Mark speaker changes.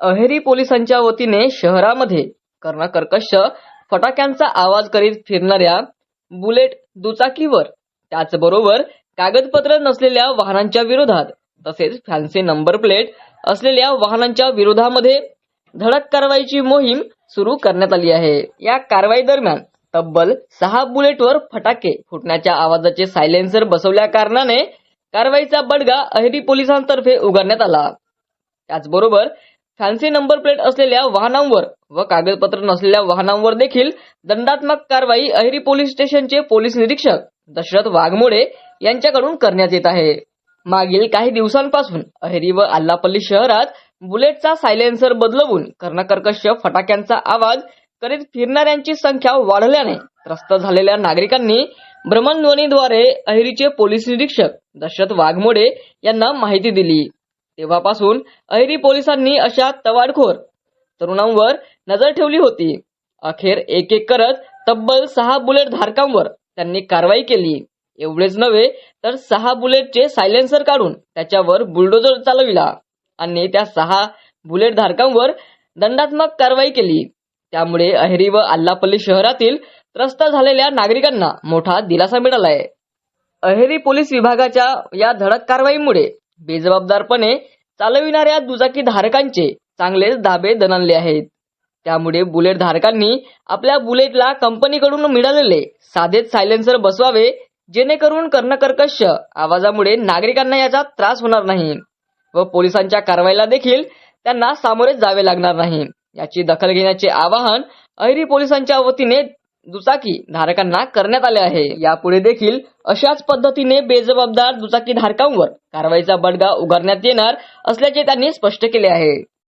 Speaker 1: अहेरी पोलिसांच्या वतीने शहरामध्ये कर्णकर्कश फटाक्यांचा आवाज करीत फिरणाऱ्या बुलेट दुचाकीवर त्याचबरोबर कागदपत्र नसलेल्या वाहनांच्या विरोधात तसेच फॅन्सी नंबर प्लेट असलेल्या वाहनांच्या विरोधामध्ये धडक कारवाईची मोहीम सुरू करण्यात आली आहे. या कारवाई दरम्यान तब्बल सहा बुलेटवर फटाके फुटण्याच्या आवाजाचे सायलेन्सर बसवल्या कारणाने कारवाईचा बडगा अहेरी पोलिसांतर्फे उघडण्यात आला. त्याचबरोबर फॅन्सी नंबर प्लेट असलेल्या वाहनांवर व कागदपत्र नसलेल्या वाहनांवर देखील दंडात्मक कारवाई अहेरी पोलीस स्टेशनचे पोलीस निरीक्षक दशरथ वाघमोडे यांच्याकडून करण्यात येत आहे. मागील काही दिवसांपासून अहेरी व आल्लापल्ली शहरात बुलेटचा सायलेन्सर बदलवून कर्णकर्कश फटाक्यांचा आवाज करीत फिरणाऱ्यांची संख्या वाढल्याने त्रस्त झालेल्या नागरिकांनी भ्रमणध्वनीद्वारे अहेरीचे पोलीस निरीक्षक दशरथ वाघमोडे यांना माहिती दिली. तेव्हापासून अहेरी पोलिसांनी अशा तवाडखोर तरुणांवर नजर ठेवली होती. अखेर एक एक करत तब्बल सहा बुलेट धारकांवर त्यांनी कारवाई केली. एवढेच नव्हे तर सहा बुलेटचे सायलेन्सर काढून त्याच्यावर बुलडोजर चालविला आणि त्या सहा बुलेट धारकांवर दंडात्मक कारवाई केली. त्यामुळे अहेरी व आल्लापल्ली शहरातील त्रस्त झालेल्या नागरिकांना मोठा दिलासा मिळालाय. अहेरी पोलीस विभागाच्या या धडक कारवाईमुळे बेजबाबदारपणे चालविणाऱ्या दुचाकी धारकांचे चांगलेच दाबे दणाणले आहेत. त्यामुळे बुलेट धारकांनी आपल्या बुलेटला कंपनीकडून मिळालेले साधेच सायलेन्सर बसवावे जेणेकरून कर्णकर्कश आवाजामुळे नागरिकांना याचा त्रास होणार नाही व पोलिसांच्या कारवाईला देखील त्यांना सामोरे जावे लागणार नाही. याची दखल घेण्याचे आवाहन अहिरी पोलिसांच्या वतीने दुचाकी धारकांना करण्यात आले आहे. यापुढे देखील अशाच पद्धतीने बेजबाबदार दुचाकी धारकांवर कारवाईचा बडगा उगारण्यात येणार असल्याचे त्यांनी स्पष्ट केले आहे.